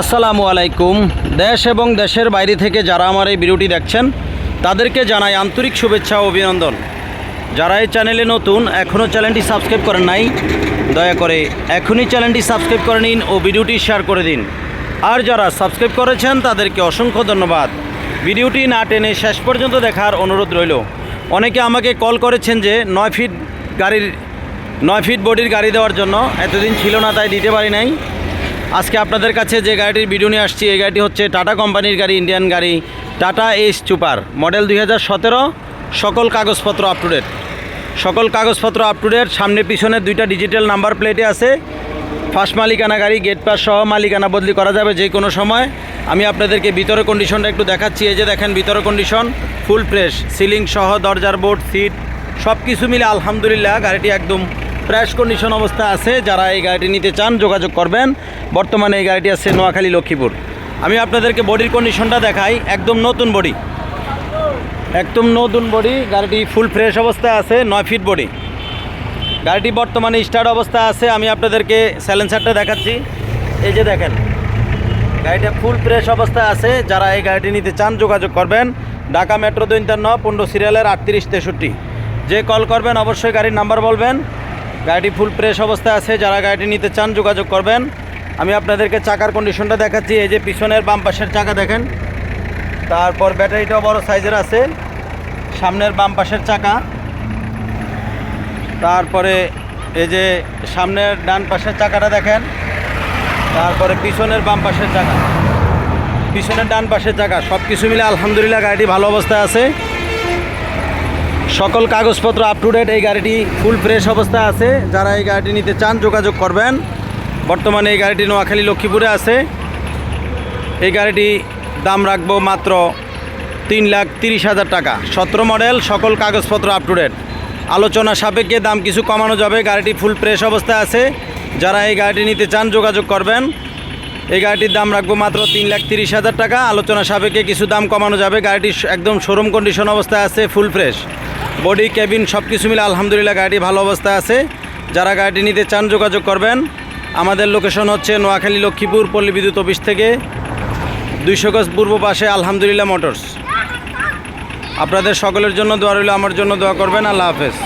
আসসালামু আলাইকুম। দেশ এবং দেশের বাইরে থেকে যারা আমার এই ভিডিওটি দেখছেন, তাদেরকে জানাই আন্তরিক শুভেচ্ছা ও অভিনন্দন। যারা এই চ্যানেলে নতুন, এখনও চ্যানেলটি সাবস্ক্রাইব করেন নাই, দয়া করে এখনই চ্যানেলটি সাবস্ক্রাইব করে নিন ও ভিডিওটি শেয়ার করে দিন। আর যারা সাবস্ক্রাইব করেছেন, তাদেরকে অসংখ্য ধন্যবাদ। ভিডিওটি না টেনে শেষ পর্যন্ত দেখার অনুরোধ রইল। অনেকে আমাকে কল করেছেন যে নয় ফিট গাড়ির, নয় ফিট বডির গাড়ি দেওয়ার জন্য। এতদিন ছিল না, তাই দিতে পারি নাই। আজকে আপনাদের কাছে যে গাড়িটির ভিডিও নিয়ে আসছি, এই গাড়িটি হচ্ছে টাটা কোম্পানির গাড়ি ইন্ডিয়ান গাড়ি টাটা এস সুপার মডেল দুই হাজার সতেরো, সকল কাগজপত্র আপ টু ডেট সকল কাগজপত্র আপ টু ডেট সামনে পিছনে দুইটা ডিজিটাল নাম্বার প্লেটে আছে। ফার্স্ট মালিকানা গাড়ি গেট পাস সহ মালিকানা বদলি করা যাবে যে কোনো সময়। আমি আপনাদেরকে ভিতরে কন্ডিশনটা একটু দেখাচ্ছি, এই যে দেখেন ভিতরে কন্ডিশন ফুল ফ্রেশ সিলিং সহ দরজার বোর্ড সিট সব কিছু মিলে আলহামদুলিল্লাহ, গাড়িটি একদম ফ্রেশ কন্ডিশন অবস্থা আছে, যারা এই গাড়িটি নিতে চান, যোগাযোগ করবেন। বর্তমানে এই গাড়িটি আছে নোয়াখালী লক্ষ্মীপুর। আমি আপনাদেরকে বডির কন্ডিশনটা দেখাই, একদম নতুন বডি একদম নতুন বডি গাড়িটি ফুল ফ্রেশ অবস্থায় আছে, নয় ফিট বডি গাড়িটি বর্তমানে স্টার্ট অবস্থা আছে, আমি আপনাদেরকে স্যালেন্সারটা দেখাচ্ছি। এই যে দেখেন, গাড়িটা ফুল ফ্রেশ অবস্থায় আছে, যারা এই গাড়িটি নিতে চান, যোগাযোগ করবেন। ঢাকা মেট্রো দৈন্তান্ন পনেরো সিরিয়ালের আটত্রিশ তেষট্টি। যে কল করবেন, অবশ্যই গাড়ির নাম্বার বলবেন। গাড়িটি ফুল প্রেস অবস্থায় আছে। যারা গাড়িটি নিতে চান, যোগাযোগ করবেন। আমি আপনাদেরকে চাকার কন্ডিশনটা দেখাচ্ছি। এই যে পিছনের বাম পাশের চাকা দেখেন। তারপর ব্যাটারিটাও বড় সাইজের আছে। সামনের বাম পাশের চাকা। তারপরে এই যে সামনের ডান পাশের চাকাটা দেখেন। তারপরে পিছনের বাম পাশের চাকা। পিছনের ডান পাশের চাকা। সব কিছু মিলে আলহামদুলিল্লাহ গাড়িটি ভালো অবস্থায় আছে। সকল কাগজপত্র আপ টু ডেট এই গাড়িটি ফুল ফ্রেশ অবস্থায় আছে। যারা এই গাড়িটি নিতে চান, যোগাযোগ করবেন। বর্তমানে এই গাড়িটি নোয়াখালী লক্ষ্মীপুরে আছে। এই গাড়িটি দাম রাখব মাত্র তিন লাখ তিরিশ হাজার টাকা। সতেরো মডেল সকল কাগজপত্র আপ টু ডেট আলোচনা সাপেক্ষে দাম কিছু কমানো যাবে। গাড়িটি ফুল ফ্রেশ অবস্থায় আছে। যারা এই গাড়িটি নিতে চান, যোগাযোগ করবেন। এই গাড়িটির দাম রাখব মাত্র তিন লাখ তিরিশ হাজার টাকা। আলোচনা সাপেক্ষে কিছু দাম কমানো যাবে। গাড়িটি একদম শোরুম কন্ডিশন অবস্থায় আছে ফুল ফ্রেশ বডি ক্যাবিন সব কিছু মিলে আলহামদুলিল্লাহ গাড়িটি ভালো অবস্থায় আছে। যারা গাড়িটি নিতে চান, যোগাযোগ করবেন। আমাদের লোকেশন হচ্ছে নোয়াখালী লক্ষ্মীপুর, পল্লী বিদ্যুৎ অফিস থেকে দুইশো গজ পূর্ব পাশে আলহামদুলিল্লাহ মোটরস। আপনাদের সকলের জন্য দোয়া রইল, আমার জন্য দোয়া করবেন। আল্লাহ হাফেজ।